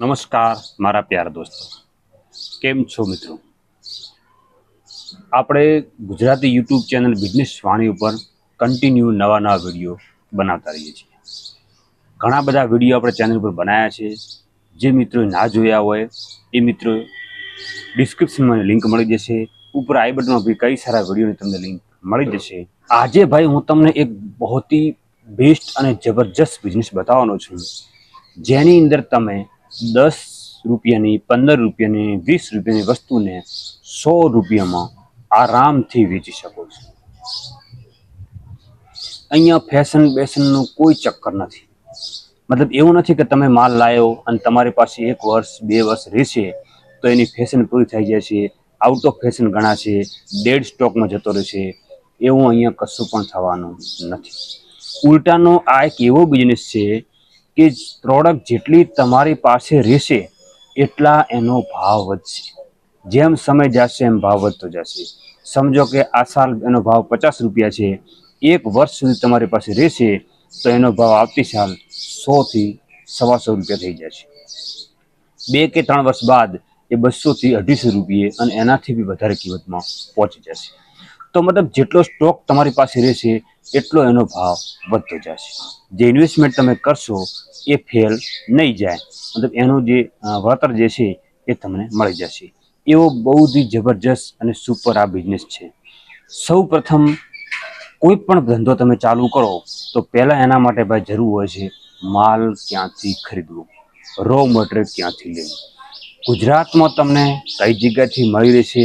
નમસ્કાર, મારા પ્યાર દોસ્તો. કેમ છો મિત્રો? આપણે ગુજરાતી યુટ્યુબ ચેનલ બિઝનેસ વાણી ઉપર કન્ટિન્યુ નવા નવા વીડિયો બનાવતા રહીએ છીએ. ઘણા બધા વીડિયો આપણે ચેનલ ઉપર બનાવ્યા છે. જે મિત્રો ના જોયા હોય, એ મિત્રો ડિસ્ક્રિપ્શનમાં લિંક મળી જશે. ઉપર આઈ બટનમાં બી કઈ સારા વિડીયોની તમને લિંક મળી જશે. આજે ભાઈ હું તમને એક બહુ બેસ્ટ અને જબરજસ્ત બિઝનેસ બતાવવાનો છું. જેની અંદર તમે દસ રૂપિયાની, પંદર રૂપિયાની, વીસ રૂપિયાની વસ્તુને સો રૂપિયામાં આરામથી વેચી શકો છો. અહીંયા ફેશન બેશનનું કોઈ ચક્કર નથી. મતલબ એવું નથી કે તમે માલ લાવ્યો અને તમારી પાસે એક વર્ષ, બે વર્ષ રહેશે તો એની ફેશન પૂરી થઈ જશે આઉટ ઓફ ફેશન ગણાશે ડેડ સ્ટોકમાં જતો રહેશે. એવું અહીંયા કશું પણ થવાનું નથી. ઉલટાનો આ એક એવો બિઝનેસ છે કે પ્રોડક્ટ જેટલી તમારી પાસે રહેશે, એટલા એનો ભાવ વધશે. જેમ સમય જશે, એમ ભાવ વધતો જશે. સમજો કે આ સાલ એનો ભાવ પચાસ રૂપિયા છે. એક વર્ષ સુધી તમારી પાસે રહેશે, તો એનો ભાવ આવતી સાલ સોથી સવાસો રૂપિયા થઈ જશે. બે કે ત્રણ વર્ષ બાદ એ બસોથી અઢીસો રૂપિયે અને એનાથી બી વધારે કિંમતમાં પહોંચી જશે. તો મતલબ જેટલો સ્ટોક તમારી પાસે રહેશે, એટલો એનો ભાવ વધતો જશે. જે ઇન્વેસ્ટમેન્ટ તમે કરશો, એ ફેલ નહીં જાય. મતલબ એનું જે વળતર જે છે, એ તમને મળી જશે. એવો બહુ જ જબરજસ્ત અને સુપર આ બિઝનેસ છે. સૌ પ્રથમ, કોઈ પણ ધંધો તમે ચાલુ કરો, તો પહેલાં એના માટે ભાઈ જરૂર હોય છે માલ ક્યાંથી ખરીદવો? રો મટીરિયલ ક્યાંથી લેવું? ગુજરાતમાં તમને કઈ જગ્યાથી મળી રહેશે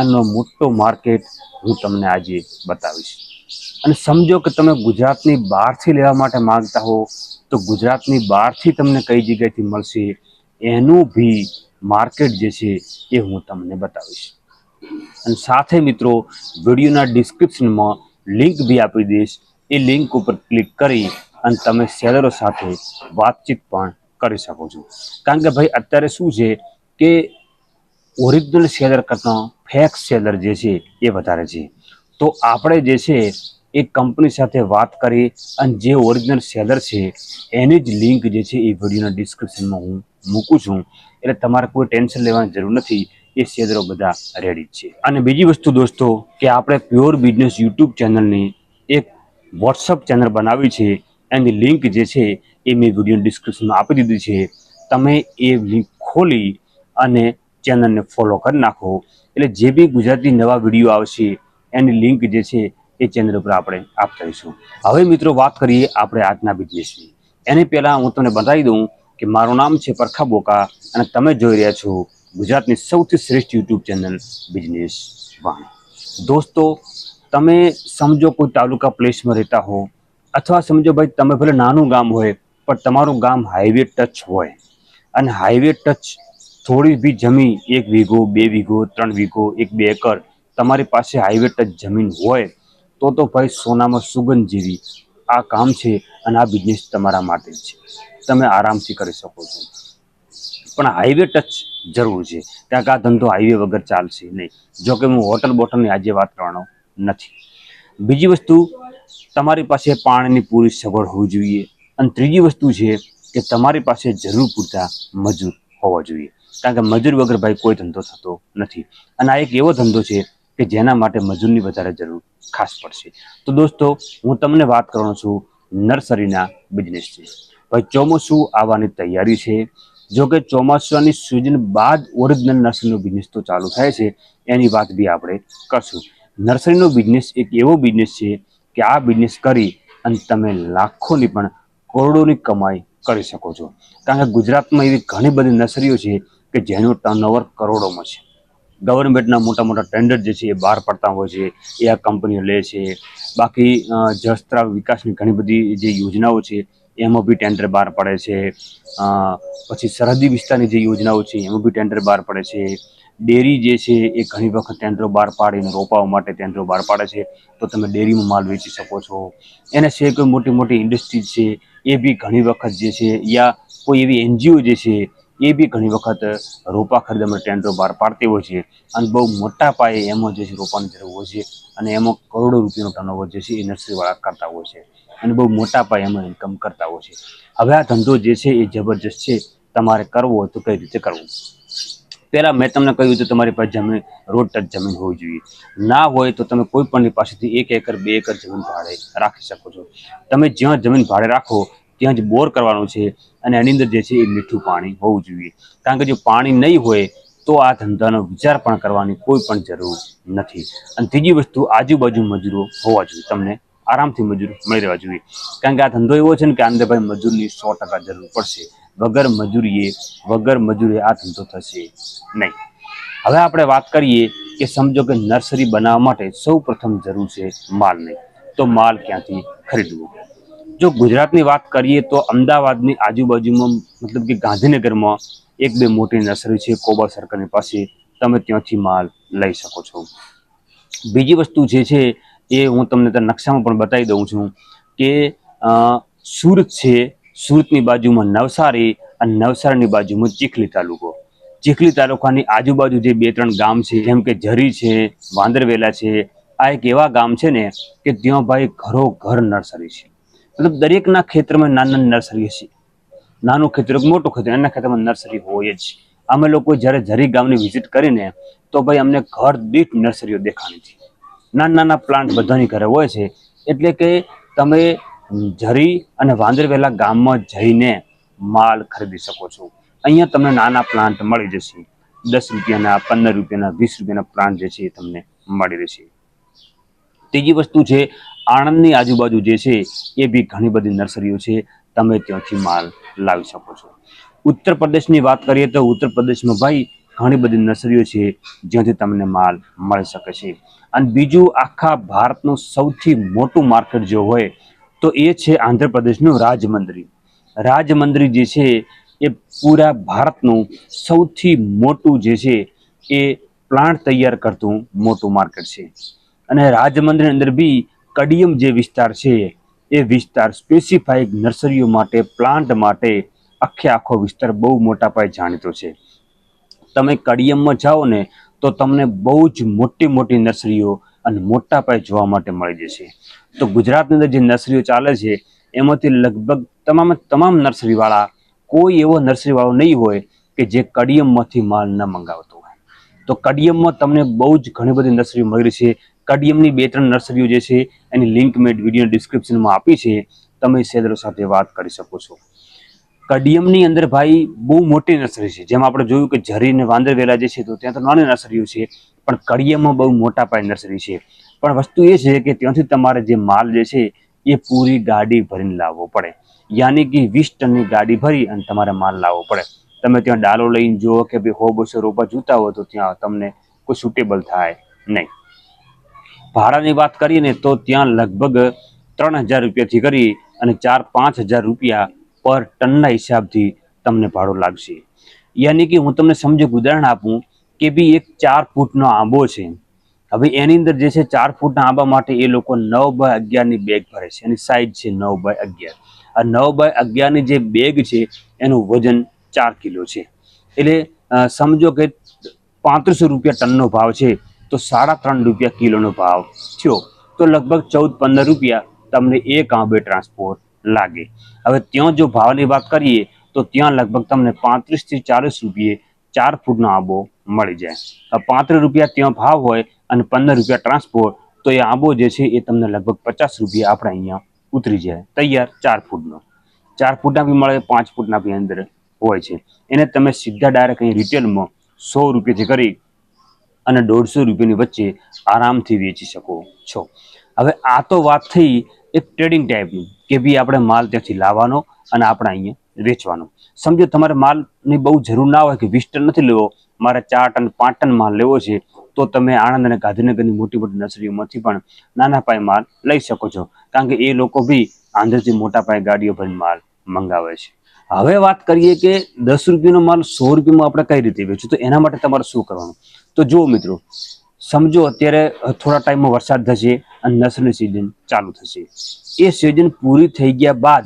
એનો મોટો માર્કેટ હું તમને આજે બતાવીશ. અને સમજો કે તમે ગુજરાતની બહારથી લેવા માટે માંગતા હો, તો ગુજરાતની બહારથી તમને કઈ જગ્યાએથી મળશે એનું ભી માર્કેટ જે છે એ હું તમને બતાવીશ. અને સાથે મિત્રો, વિડીયોના ડિસ્ક્રિપ્શનમાં લિંક બી આપી દઈશ. એ લિંક ઉપર ક્લિક કરી અને તમે સેલરો સાથે વાતચીત પણ કરી શકો છો. કારણ કે ભાઈ, અત્યારે શું છે કે ઓરિજિનલ સેલર કરતાં ફેક સેલર જે છે એ વધારે છે. તો આપણે જે છે એ કંપની સાથે વાત કરી અને જે ઓરિજિનલ સેલર છે એની જ લિંક જે છે એ વિડીયોના ડિસ્ક્રિપ્શનમાં હું મૂકું છું. એટલે તમારે કોઈ ટેન્શન લેવાની જરૂર નથી, એ સેલરો બધા રેડી છે. અને બીજી વસ્તુ દોસ્તો કે આપણે પ્યોર બિઝનેસ યુટ્યુબ ચેનલની એક વોટ્સઅપ ચેનલ બનાવી છે એની લિંક જે છે એ મેં વીડિયો ડિસ્ક્રિપ્શનમાં આપી દીધી છે. તમે એ લિંક ખોલી અને ચેનલને ફોલો કરી નાખો. એટલે જે બી ગુજરાતી નવા વીડિયો આવશે, એની લિંક જે છે એ ચેનલ ઉપર આપણે આપતા રહીશું. હવે મિત્રો વાત કરીએ આપણે આજના બિઝનેસની એની પહેલાં હું તમને બતાવી દઉં કે મારું નામ છે પરખા બોકા અને તમે જોઈ રહ્યા છો ગુજરાતની સૌથી શ્રેષ્ઠ યુટ્યુબ ચેનલ બિઝનેસ વાણી. દોસ્તો, તમે સમજો કોઈ તાલુકા પ્લેસમાં રહેતા હો અથવા સમજો ભાઈ, તમે ભલે નાનું ગામ હોય, પણ તમારું ગામ હાઈવે ટચ હોય. અને હાઈવે ટચ થોડી બી જમીન, એક વીઘો, બે વીઘો, ત્રણ વીઘો, એક બે એકર, તમારી પાસે હાઈવે ટચ જમીન હોય, તો તો ભાઈ સોનામાં સુગંધ જેવી આ કામ છે અને આ બિઝનેસ તમારા માટે છે. તમે આરામથી કરી શકો છો. પણ હાઈવે ટચ જરૂર છે. ત્યાં કે આ ધંધો હાઈવે વગર ચાલશે નહીં. જોકે હું હોટલ બોટલની આજે વાત કરવાનો નથી. બીજી વસ્તુ તમારી પાસે પાણીની પૂરી સગવડ હોવી જોઈએ. અને ત્રીજી વસ્તુ છે કે તમારી પાસે જરૂર પૂરતા મજૂર હોવા જોઈએ. કારણ કે મજૂર વગર ભાઈ કોઈ ધંધો થતો નથી. અને આ એક એવો ધંધો છે કે જેના માટે મજૂરની વધારે જરૂર ખાસ પડશે. તો દોસ્તો, હું તમને વાત કરવાનો છું નર્સરીના બિઝનેસની ભાઈ, ચોમાસું આવવાની તૈયારી છે. જો કે ચોમાસાની સિઝન બાદ ઓરિજિનલ નર્સરીનો બિઝનેસ તો ચાલુ થાય છે. એની વાત બી આપણે કરશું. નર્સરીનો બિઝનેસ એક એવો બિઝનેસ છે કે આ બિઝનેસ કરી અને તમે લાખોની પણ કરોડોની કમાઈ કરી શકો છો. કારણ કે ગુજરાતમાં એવી ઘણી બધી નર્સરીઓ છે કે જેનું ટર્નઓવર કરોડોમાં છે. ગવર્મેન્ટના મોટા મોટા ટેન્ડર જે છે એ બહાર પડતા હોય છે એ આ કંપનીઓ લે છે. બાકી અ, જળસ્ત્રાવ વિકાસની ઘણી બધી જે યોજનાઓ છે એમાં બી ટેન્ડર બહાર પડે છે. પછી સરહદી વિસ્તારની જે યોજનાઓ છે એમાં બી ટેન્ડર બહાર પડે છે. ડેરી જે છે, એ ઘણી વખત ટેન્ડરો બહાર પાડીને રોપાવા માટે ટેન્ડરો બહાર પાડે છે. તો તમે ડેરીમાં માલ વેચી શકો છો. એના સિવાય કોઈ મોટી મોટી ઇન્ડસ્ટ્રીઝ છે, એ બી ઘણી વખત જે છે, યા કોઈ એવી એનજીઓ જે છે, એ બી ઘણી વખત રોપા ખરીદવા માટે ટેન્ડરો બહાર પાડતી હોય છે. અને બહુ મોટા પાયે એમાં જે છે, રોપાની જરૂર હોય છે. અને એમાં કરોડો રૂપિયાનો ટર્નઓવર જે છે, એ નર્સરીવાળા કરતા હોય છે. અને બહુ મોટા પાયે એમાં ઇન્કમ કરતા હોય છે. હવે આ ધંધો જે છે એ જબરજસ્ત છે. તમારે કરવો હોય તો કઈ રીતે કરવું? પહેલાં મેં તમને કહ્યું હતું તમારી પાસે જમીન રોડ ટચ જમીન હોવી જોઈએ. ના હોય તો તમે કોઈ પણની પાસેથી એક એકર, બે એકર જમીન ભાડે રાખી શકો છો. તમે જ્યાં જમીન ભાડે રાખો, ત્યાં જ બોર કરવાનું છે અને એની અંદર જે છે એ મીઠું પાણી હોવું જોઈએ. કારણ કે જો પાણી નહીં હોય, તો આ ધંધાનો વિચાર પણ કરવાની કોઈ પણ જરૂર નથી. અને ત્રીજી વસ્તુ, આજુબાજુ મજૂરો હોવા જોઈએ. તમને આરામથી મજૂર મળી રહેવા જોઈએ. કારણ કે આ ધંધો એવો છે ને કે આંદે ભાઈ મજૂરની સો જરૂર પડશે. વગર મજૂરીએ વગર મજૂરીએ આ ધંધો થશે નહીં. હવે આપણે વાત કરીએ કે સમજો કે નર્સરી બનાવવા માટે સૌ જરૂર છે માલની. તો માલ ક્યાંથી ખરીદવો? જો ગુજરાતની વાત કરીએ તો અમદાવાદની આજુબાજુમાં, મતલબ કે ગાંધીનગરમાં એક બે મોટી નર્સરી છે કોબા સર્કલની પાસે. તમે ત્યાંથી માલ લઈ શકો છો. બીજી વસ્તુ જે છે એ હું તમને નકશામાં પણ બતાવી દઉં છું કે સુરત છે, સુરતની બાજુમાં નવસારી અને નવસારીની બાજુમાં ચીખલી તાલુકો. ચીખલી તાલુકાની આજુબાજુ જે બે ત્રણ ગામ છે, જેમ કે ઝરી છે, વાંદરવેલા છે, આ એક એવા ગામ છે ને કે ત્યાં ભાઈ ઘરો ઘર નર્સરી છે. મતલબ દરેકના ખેતરમાં નાના નર્સરી છે નાનું ખેતર મોટું ખેતર, એના ખેતરમાં નર્સરી હોય જ. અમે લોકો જ્યારે ઝરી ગામની વિઝિટ કરીને, તો ભાઈ અમને ઘર દીઠ નર્સરીઓ દેખાણી છે. નાના નાના પ્લાન્ટ બધાની ઘરે હોય છે. એટલે કે તમે ઝરી અને વાંદરવેલા ગામમાં જઈને માલ ખરીદી શકો છો. અહીંયા તમને નાના પ્લાન્ટ મળી જશે. દસ રૂપિયાના, પંદર રૂપિયાના, વીસ રૂપિયાના પ્લાન્ટ જે છે એ તમને મળી રહેશે. ત્રીજી વસ્તુ છે, આણંદની આજુબાજુ જે છે એ બી ઘણી બધી નર્સરીઓ છે. તમે ત્યાંથી માલ લાવી શકો છો. ઉત્તર પ્રદેશની વાત કરીએ તો ઉત્તર પ્રદેશમાં ભાઈ ઘણી બધી નર્સરીઓ છે જ્યાંથી તમને માલ મળી શકે છે. અને બીજું, આખા ભારતનું સૌથી મોટું માર્કેટ જો હોય, તો એ છે આંધ્રપ્રદેશનું રાજમંદરી. રાજમંદરી જે છે, એ પૂરા ભારતનું સૌથી મોટું જે છે, એ પ્લાન્ટ તૈયાર કરતું મોટું માર્કેટ છે. અને રાજમંદિરની અંદર બી કડિયમ જે વિસ્તાર છે, એ વિસ્તાર સ્પેસિફાઈક નર્સરીઓ માટે, પ્લાન્ટ માટે આખે આખો વિસ્તાર બહુ મોટા પાયે જાણીતો છે. તમે કડિયમમાં જાઓ ને, તો તમને બહુ જ મોટી મોટી નર્સરીઓ અને મોટા પાયે જોવા માટે મળી જશે. તો ગુજરાતની અંદર જે નર્સરીઓ ચાલે છે, એમાંથી લગભગ તમામ તમામ નર્સરીવાળા, કોઈ એવો નર્સરીવાળો નહીં હોય કે જે કડિયમમાંથી માલ ન મંગાવતો હોય. તો કડિયમમાં તમને બહુ જ ઘણી બધી નર્સરીઓ મળી રહી છે. કડિયમની બે ત્રણ નર્સરીઓ જે છે, એની લિંક મેં વીડિયો ડિસ્ક્રિપ્શનમાં આપી છે. તમે સેદરો સાથે વાત કરી શકો છો. કડિયમની અંદર ભાઈ બહુ મોટી નર્સરી છે. જેમ આપણે જોયું કે ઝરી ને વાંદરવેલા જે છે તો ત્યાં તો નાની નર્સરીઓ છે, પણ કડિયમમાં બહુ મોટા પાયે નર્સરી છે. પણ વસ્તુ એ છે કે ત્યાંથી તમારે જે માલ જે છે એ પૂરી ગાડી ભરીને લાવવો પડે. યાની કે વીસ ટનની ગાડી ભરી અને તમારે માલ લાવવો પડે. તમે ત્યાં ડાલો લઈને જુઓ કે ભાઈ હો બસો રોપા જોતા હોય તો ત્યાં તમને કોઈ સુટેબલ થાય નહીં. ભાડાની વાત કરીએ ને તો ત્યાં લગભગ ત્રણ હજાર રૂપિયાથી કરી અને ચાર પાંચ હજાર રૂપિયા પર ટનના હિસાબથી તમને ભાડું લાગશે. યાની કે હું તમને સમજો ઉદાહરણ આપું કે બી એક ચાર ફૂટનો આંબો છે. હવે એની અંદર જે છે ચાર ફૂટના આંબા માટે એ લોકો નવ બાય અગિયારની બેગ ભરે છે. એની સાઇઝ છે નવ બાય અગિયાર. આ નવ બાય અગિયારની જે બેગ છે એનું વજન ચાર કિલો છે. એટલે સમજો કે પાંત્રીસો રૂપિયા ટનનો ભાવ છે તો સાડા ત્રણ રૂપિયા કિલોનો ભાવ થયો. તો લગભગ ચૌદ પંદર રૂપિયા તમને એક આંબે ટ્રાન્સપોર્ટ લાગે. હવે ત્યાં જો ભાવની વાત કરીએ, તો ત્યાં લગભગ તમને પાંત્રીસથી ચાલીસ રૂપિયે ચાર ફૂટનો આંબો મળી જાય. પાંત્રીસ રૂપિયા ત્યાં ભાવ હોય અને પંદર રૂપિયા ટ્રાન્સપોર્ટ, તો એ આંબો જે છે એ તમને લગભગ પચાસ રૂપિયા આપણે અહીંયા ઉતરી જાય. તૈયાર ચાર ફૂટનો. ચાર ફૂટના બી મળે, પાંચ ફૂટના બી અંદર હોય છે. એને તમે સીધા ડાયરેક્ટ અહીં રિટેલમાં સો રૂપિયાથી કરી અને દોઢસો રૂપિયાની વચ્ચે આરામથી વેચી શકો છો. હવે આ તો વાત થઈ એક ટ્રેડિંગ ટાઈપનું કે ભઈ આપણે માલ ત્યાંથી લાવવાનો અને આપણે અહીંયા વેચવાનો. સમજો, તમારે માલની બહુ જરૂર ના હોય કે વીસ ટન નથી લેવો, મારે ચાર ટન, પાંચ ટન માલ લેવો છે, તો તમે આણંદ અને ગાંધીનગરની મોટી મોટી નર્સરીઓમાંથી પણ નાના પાયે માલ લઈ શકો છો. કારણ કે એ લોકો બી આંધ્રથી મોટા પાયે ગાડીઓ ભરીને માલ મંગાવે છે. હવે વાત કરીએ કે દસ રૂપિયાનો માલ સો રૂપિયામાં આપણે કઈ રીતે વેચવું? તો એના માટે તમારે શું કરવાનું? તો જુઓ મિત્રો, સમજો અત્યારે થોડા ટાઈમમાં વરસાદ થશે અને નર્સરીની સિઝન ચાલુ થશે. એ સિઝન પૂરી થઈ ગયા બાદ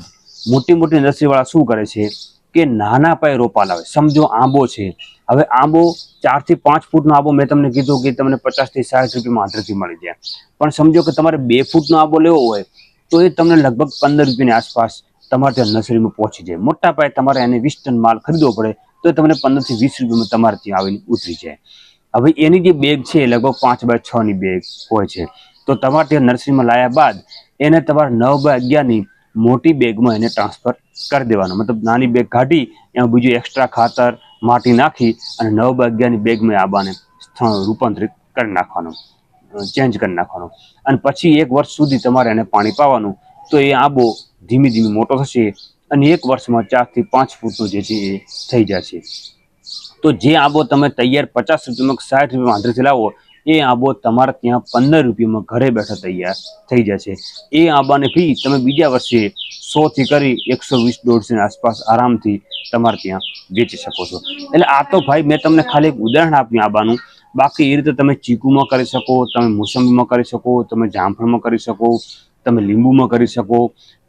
મોટી મોટી નર્સરીવાળા શું કરે છે કે નાના પાયે રોપા લાવે. સમજો આંબો છે. હવે આંબો ચારથી પાંચ ફૂટનો આંબો મેં તમને કીધું કે તમને પચાસથી સાઠ રૂપિયામાં આંધ્રથી મળી જાય. પણ સમજો કે તમારે બે ફૂટનો આંબો લેવો હોય તો એ તમને લગભગ પંદર રૂપિયાની આસપાસ તમારે ત્યાં નર્સરીમાં પહોંચી જાય. મોટા પાયે તમારે એને વીસ ટન માલ ખરીદવો પડે તો તમને પંદરથી વીસ રૂપિયામાં તમારે ત્યાં આવીને ઉતરી જાય. હવે એની જે બેગ છે લગભગ પાંચ બાય છની બેગ હોય છે. તો તમારે ત્યાં નર્સરીમાં લાયા બાદ એને તમારે નવ બાય અગિયારની મોટી બેગમાં એને ટ્રાન્સફર કરી દેવાનું. મતલબ નાની બેગ કાઢી, એમાં બીજું એક્સ્ટ્રા ખાતર, માટી નાખી અને નવ બાય અગિયારની બેગમાં આબાને સ્થળ રૂપાંતરિત કરી નાખવાનું ચેન્જ કરી નાખવાનું. અને પછી એક વર્ષ સુધી તમારે એને પાણી પાવાનું, તો એ આંબો ધીમે ધીમે મોટો થશે અને એક વર્ષમાં ચારથી પાંચ ફૂટનો જે છે એ થઈ જશે. તો જે આંબો તમે તૈયાર પચાસ રૂપિયામાં સાઠ રૂપિયામાં આંધ્રથી લાવો એ આંબો તમારે ત્યાં પંદર રૂપિયામાં ઘરે બેઠા તૈયાર થઈ જશે. એ આંબાની ફી તમે બીજા વર્ષે સોથી કરી એકસો વીસ દોઢસોની આસપાસ આરામથી તમારે ત્યાં વેચી શકો છો. એટલે આ તો ભાઈ મેં તમને ખાલી એક ઉદાહરણ આપ્યું આંબાનું. બાકી એ રીતે તમે ચીકુમાં કરી શકો, તમે મોસંબીમાં કરી શકો, તમે જામફળમાં કરી શકો, તમે લીંબુમાં કરી શકો.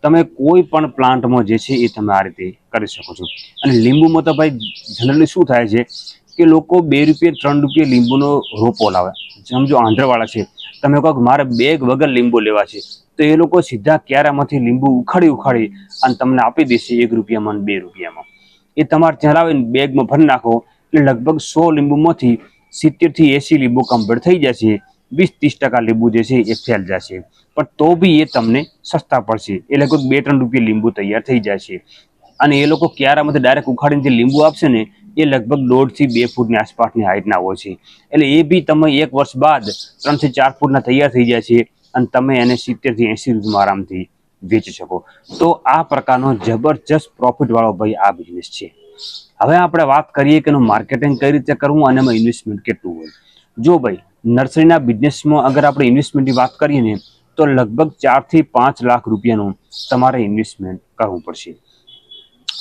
તમે કોઈ પણ પ્લાન્ટમાં જે છે એ તમે આ રીતે કરી શકો છો. અને લીંબુમાં તો ભાઈ જનરલી શું થાય છે કે લોકો બે રૂપિયા, ત્રણ રૂપિયા લીંબુનો રોપો લાવે. સમજો આંધ્રવાળા છે, તમે કહો કે મારે બેગ વગર લીંબુ લેવા છે, તો એ લોકો સીધા ક્યારામાંથી લીંબુ ઉખાડી ઉખાડી અને તમને આપી દેશે એક રૂપિયામાં બે રૂપિયામાં. એ તમારે ત્યાં લાવીને બેગમાં ભરી નાખો, એટલે લગભગ સો લીંબુમાંથી સિત્તેરથી એંસી લીંબુ કમ્પ્લીટ થઈ જશે, વીસ ત્રીસ ટકા લીંબુ જે છે એ ફેલ જશે. પણ તો બી એ તમને સસ્તા પડશે. એ લગભગ બે ત્રણ રૂપિયા લીંબુ તૈયાર થઈ જશે. અને એ લોકો ક્યારામાંથી ડાયરેક્ટ ઉખાડીને જે લીંબુ આપશે ને એ લગભગ દોઢથી બે ફૂટની આસપાસની હાઇટના હોય છે. એટલે એ બી તમે એક વર્ષ બાદ ત્રણથી ચાર ફૂટના તૈયાર થઈ જાય છે અને તમે એને સિત્તેરથી એંસી રૂપિયામાં આરામથી વેચી શકો. તો આ પ્રકારનો જબરજસ્ત પ્રોફિટવાળો ભાઈ આ બિઝનેસ છે. હવે આપણે વાત કરીએ કે એનું માર્કેટિંગ કઈ રીતે કરવું અને એમાં ઇન્વેસ્ટમેન્ટ કેટલું હોય. જો ભાઈ, નર્સરીના બિઝનેસમાં અગર આપણે ઇન્વેસ્ટમેન્ટની વાત કરીએ ને, તો લગભગ ચારથી પાંચ લાખ રૂપિયાનું તમારે ઇન્વેસ્ટમેન્ટ કરવું પડશે.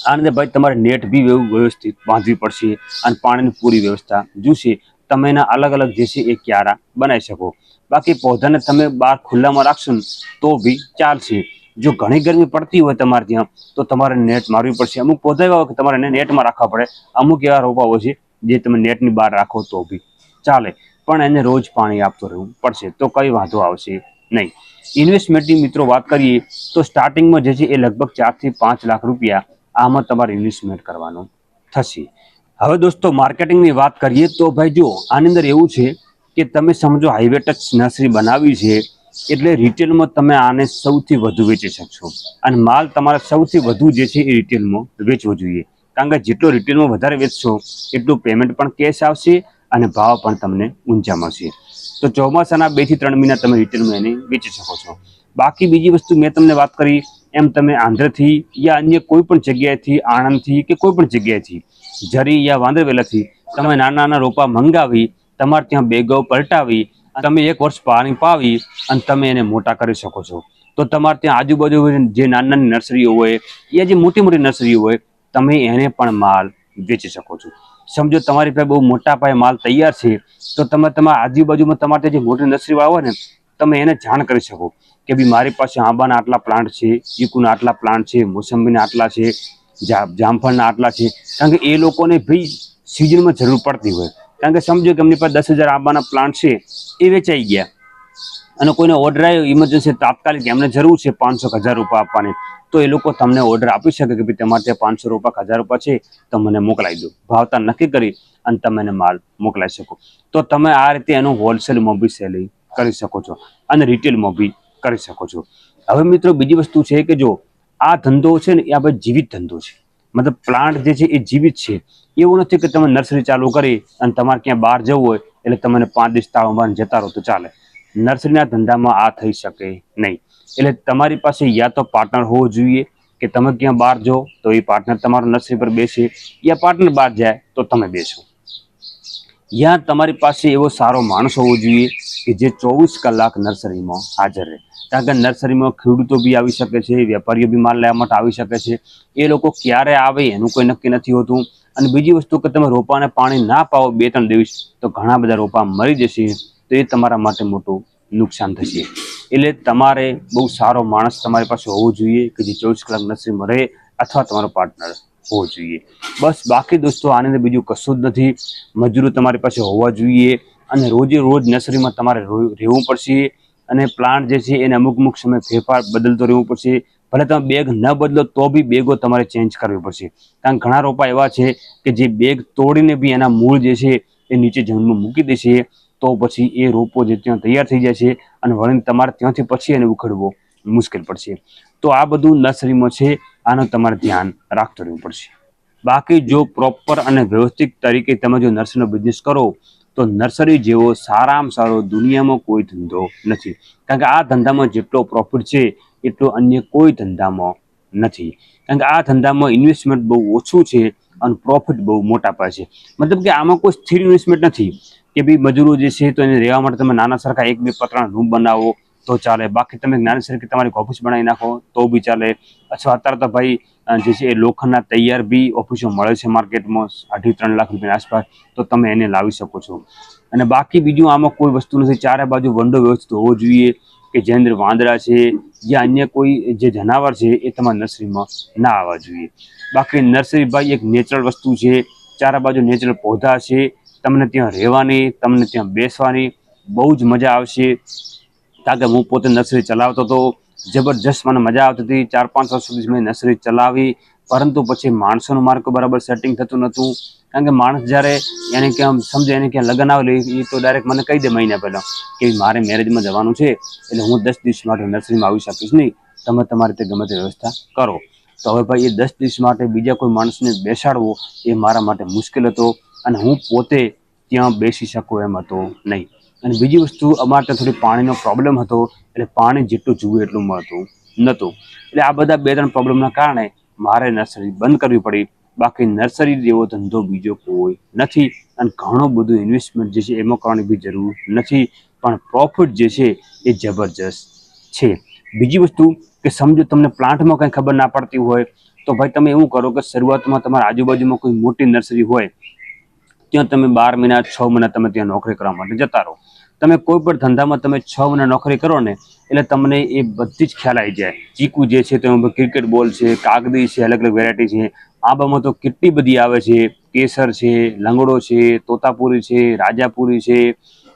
આને ભાઈ તમારે નેટ બી વ્યવ- વ્યવસ્થિત બાંધવી પડશે અને પાણીની પૂરી વ્યવસ્થા જોશે. તમે એના અલગ અલગ જે છે એ ક્યારા બનાવી શકો. બાકી પૌધાને તમે બહાર ખુલ્લામાં રાખશો તો બી ચાલશે. જો ઘણી ગરમી પડતી હોય તમારે ત્યાં, તો તમારે નેટ મારવી પડશે. અમુક પૌધા એવા હોય કે તમારે એને નેટમાં રાખવા પડે. અમુક એવા રોપા હોય છે જે તમે નેટની બહાર રાખો તો બી ચાલે. પણ એને રોજ પાણી આપતું રહેવું પડશે. તો કઈ વાંધો આવશે નહીં. ઇન્વેસ્ટમેન્ટની મિત્રો વાત કરીએ તો સ્ટાર્ટિંગમાં જે છે એ લગભગ ચારથી પાંચ લાખ રૂપિયા આમાં તમારે ઇન્વેસ્ટમેન્ટ કરવાનું થશે. હવે દોસ્તો માર્કેટિંગની વાત કરીએ તો ભાઈ જો આની અંદર એવું છે કે તમે સમજો હાઈવે ટચ નર્સરી બનાવી છે, એટલે રિટેલમાં તમે આને સૌથી વધુ વેચી શકશો. અને માલ તમારે સૌથી વધુ જે છે એ રિટેલમાં વેચવો જોઈએ. કારણ કે જેટલો રિટેલમાં વધારે વેચશો, એટલું પેમેન્ટ પણ કેશ આવશે અને ભાવ પણ તમને ઊંચા મળશે. તો ચોમાસાના બેથી ત્રણ મહિના તમે રિટેલમાં એને વેચી શકો છો. બાકી બીજી વસ્તુ મેં તમને વાત કરી એમ તમે આંધ્રથી યા અન્ય કોઈ પણ જગ્યાએથી, આણંદથી કે કોઈ પણ જગ્યાએથી, જરી યા વાંદરવેલાથી તમે નાના નાના રોપા મંગાવી, તમારે ત્યાં બેગો પલટાવી, તમે એક વર્ષ પાણી પાવી અને તમે એને મોટા કરી શકો છો. તો તમારે ત્યાં આજુબાજુ જે નાની નાની નર્સરીઓ હોય યા જે મોટી મોટી નર્સરીઓ હોય, તમે એને પણ માલ વેચી શકો છો. સમજો તમારી પાસે બહુ મોટા પાયે માલ તૈયાર છે, તો તમે તમારા આજુબાજુમાં તમારે જે મોટી નર્સરીવાળા હોય ને, તમે એને જાણ કરી શકો. કે ભાઈ મારી પાસે આંબાના આટલા પ્લાન્ટ છે, ચીકુના આટલા પ્લાન્ટ છે, મોસંબીના આટલા છે જામફળના આટલા છે. કારણ કે એ લોકોને ભાઈ સિઝનમાં જરૂર પડતી હોય. કારણ કે સમજો કે એમની પાસે દસ હજાર આંબાના પ્લાન્ટ છે, એ વેચાઈ ગયા. અને કોઈને ઓર્ડર આવ્યો ઇમરજન્સી તાત્કાલિક એમને જરૂર છે પાંચસો હજાર રૂપિયા આપવાની. તો એ લોકો તમને ઓર્ડર આપી શકે કે ભાઈ તમારે ત્યાં પાંચસો રૂપિયા હજાર રૂપિયા છે, તો મને મોકલાવી દો. ભાવતા નક્કી કરી અને તમે એને માલ મોકલાવી શકો. તો તમે આ રીતે એનું હોલસેલમાં બી સેલિંગ કરી શકો છો. અને રિટેલમાં બી કરી શકો છો. હવે મિત્રો બીજી વસ્તુ છે કે જો આ ધંધો છે ને એ આપણે જીવિત ધંધો છે. મતલબ પ્લાન્ટ જે છે એ જીવિત છે. એવું નથી કે તમે નર્સરી ચાલુ કરી અને તમારે ક્યાં બહાર જવું હોય એટલે તમને પાંચ દિવસ તાળમાં જતા રહો તો ચાલે. નર્સરીના ધંધામાં આ થઈ શકે નહીં. એટલે તમારી પાસે યા તો પાર્ટનર હોવો જોઈએ કે તમે ક્યાં બહાર જાઓ તો એ પાર્ટનર તમારો નર્સરી પર બેસે યા પાર્ટનર બહાર જાય તો તમે બેસો. યા તમારી પાસે એવો સારો માણસ હોવો જોઈએ કે જે ચોવીસ કલાક નર્સરીમાં હાજર રહે. કારણ કે નર્સરીમાં ખેડૂતો બી આવી શકે છે, વેપારીઓ બી માલ લેવા માટે આવી શકે છે. એ લોકો ક્યારે આવે એનું કોઈ નક્કી નથી હોતું. અને બીજી વસ્તુ કે તમે રોપાને પાણી ના પાવો બે ત્રણ દિવસ, તો ઘણા બધા રોપા મરી જશે, તો એ તમારા માટે મોટું નુકસાન થશે. એટલે તમારે બહુ સારો માણસ તમારી પાસે હોવો જોઈએ કે જે ચોવીસ કલાક નર્સરીમાં રહે અથવા તમારો પાર્ટનર હોવો જોઈએ. બસ બાકી દોસ્તો, આની અંદર બીજું કશું જ નથી. મજૂરો તમારી પાસે હોવા જોઈએ અને રોજે રોજ નર્સરીમાં તમારે રહેવું પડશે. અને પ્લાન્ટ જે છે એને અમુક અમુક સમય ફેરફાર બદલતો રહેવું પડશે. ભલે તમે બેગ ન બદલો તો બી બેગો તમારે ચેન્જ કરવી પડશે. કારણ ઘણા રોપા એવા છે કે જે બેગ તોડીને બી એના મૂળ જે છે એ નીચે જમીનમાં મૂકી દેશે તો પછી એ રોપો જે ત્યાં તૈયાર થઈ જાય છે અને વળીને તમારે ત્યાંથી પછી એને ઉખડવો મુશ્કેલ પડશે. તો આ બધું નર્સરીમાં છે, આનું તમારે ધ્યાન રાખતું રહેવું પડશે. બાકી જો પ્રોપર અને વ્યવસ્થિત તરીકે તમે જો નર્સરીનો બિઝનેસ કરો તો નર્સરી જેવો સારામાં સારો દુનિયામાં કોઈ ધંધો નથી. કારણ કે આ ધંધામાં જેટલો પ્રોફિટ છે, એટલો અન્ય કોઈ ધંધામાં નથી. કારણ કે આ ધંધામાં ઇન્વેસ્ટમેન્ટ બહુ ઓછું છે અને પ્રોફિટ બહુ મોટા પાયે છે. મતલબ કે આમાં કોઈ સ્થિર ઇન્વેસ્ટમેન્ટ નથી. કે ભાઈ મજૂરો જે છે તો એને રહેવા માટે તમે નાના સરખા એક બે પતરાના રૂમ બનાવો તો ચાલે. બાકી તમે નાની સરખી તમારી ઓફિસ બનાવી નાખો, તો બી ચાલે. અથવા અત્યારે તો ભાઈ જે છે એ લોખંડના તૈયાર બી ઓફિસો મળે છે માર્કેટમાં અઢી ત્રણ લાખ રૂપિયાની આસપાસ, તો તમે એને લાવી શકો છો. અને બાકી બીજું આમાં કોઈ વસ્તુ નથી. ચારે બાજુ વંડો વ્યવસ્થિત હોવો જોઈએ કે જે અંદર વાંદરા છે જે અન્ય કોઈ જે જનાવર છે એ તમારા નર્સરીમાં ના આવવા જોઈએ. બાકી નર્સરી ભાઈ એક નેચરલ વસ્તુ છે. ચારે બાજુ નેચરલ પૌધા છે. તમને ત્યાં રહેવાની તમને ત્યાં બેસવાની બહુ જ મજા આવશે. કારણ કે હું પોતે નર્સરી ચલાવતો હતો જબરજસ્ત મને મજા આવતી હતી. ચાર પાંચ વર્ષ સુધી મેં નર્સરી ચલાવી. પરંતુ પછી માણસોનું માર્ક બરાબર સેટિંગ થતું નહોતું. કારણ કે માણસ જ્યારે એને ક્યાં સમજે એને ક્યાં લગ્ન આવેલી એ તો ડાયરેક્ટ મને કહી દે મહિના પહેલાં કે મારે મેરેજમાં જવાનું છે એટલે હું દસ દિવસ માટે નર્સરીમાં આવી શકીશ નહીં. તમે તમારી રીતે ગમે તે વ્યવસ્થા કરો. તો હવે ભાઈ એ દસ દિવસ માટે બીજા કોઈ માણસને બેસાડવો એ મારા માટે મુશ્કેલ હતો અને હું પોતે ત્યાં બેસી શકું એમ હતો નહીં. અને બીજી વસ્તુ, અમારે ત્યાં થોડી પાણીનો પ્રોબ્લેમ હતો, એટલે પાણી જેટલું જુએ એટલું મળતું નહોતું. એટલે આ બધા બે ત્રણ પ્રોબ્લેમના કારણે મારે નર્સરી બંધ કરવી પડી. બાકી નર્સરી જેવો ધંધો બીજો કોઈ નથી. અને ઘણું બધું ઇન્વેસ્ટમેન્ટ જે છે, એમાં કરવાની બી જરૂર નથી. પણ પ્રોફિટ જે છે, એ જબરજસ્ત છે. બીજી વસ્તુ કે સમજો તમને પ્લાન્ટમાં કંઈ ખબર ના પડતી હોય, તો ભાઈ તમે એવું કરો કે શરૂઆતમાં તમારા આજુબાજુમાં કોઈ મોટી નર્સરી હોય ત્યાં તમે બાર મહિના, છ મહિના તમે ત્યાં નોકરી કરવા માટે જતા રહો. તમે કોઈ પણ ધંધામાં તમે છ મહિના નોકરી કરો ને, એટલે તમને એ બધી જ ખ્યાલ આવી જાય. ચીકુ જે છે તેમાં ક્રિકેટ બોલ છે, કાગદી છે અલગ અલગ વેરાયટી છે આંબામાં તો કેટલી બધી આવે છે? કેસર છે, લંગડો છે, તોતાપુરી છે, રાજાપુરી છે,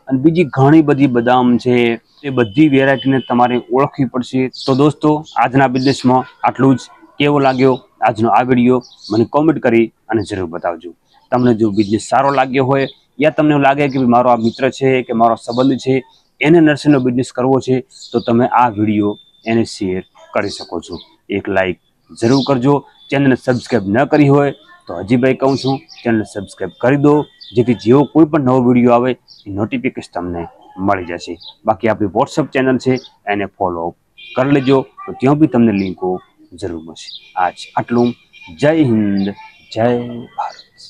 અને બીજી ઘણી બધી બદામ છે. એ બધી વેરાયટીને તમારે ઓળખવી પડશે. તો દોસ્તો, આજના બિઝનેસમાં આટલું જ. કેવો લાગ્યો? આજનો આ વીડિયો મને કોમેન્ટ કરી અને જરૂર બતાવજો. તમને જો બિઝનેસ સારો લાગ્યો હોય યા તમને એવું લાગે કે મારો આ મિત્ર છે કે મારો સંબંધ છે, એને નર્સરીનો બિઝનેસ કરવો છે, તો તમે આ વીડિયો એને શેર કરી શકો છો. એક લાઈક જરૂર કરજો. ચેનલને સબસ્ક્રાઈબ ન કરી હોય, તો હજી ભાઈ કહું છું ચેનલ સબસ્ક્રાઈબ કરી દો, જેથી જેવો કોઈ પણ નવો વીડિયો આવે, એ નોટિફિકેશન તમને મળી જશે. બાકી આપણી વોટ્સઅપ ચેનલ છે, એને ફોલો કરી લેજો, તો ત્યાં બી તમને લિંકો જરૂર મળશે. આજ આટલું. જય હિન્દ, જય ભારત.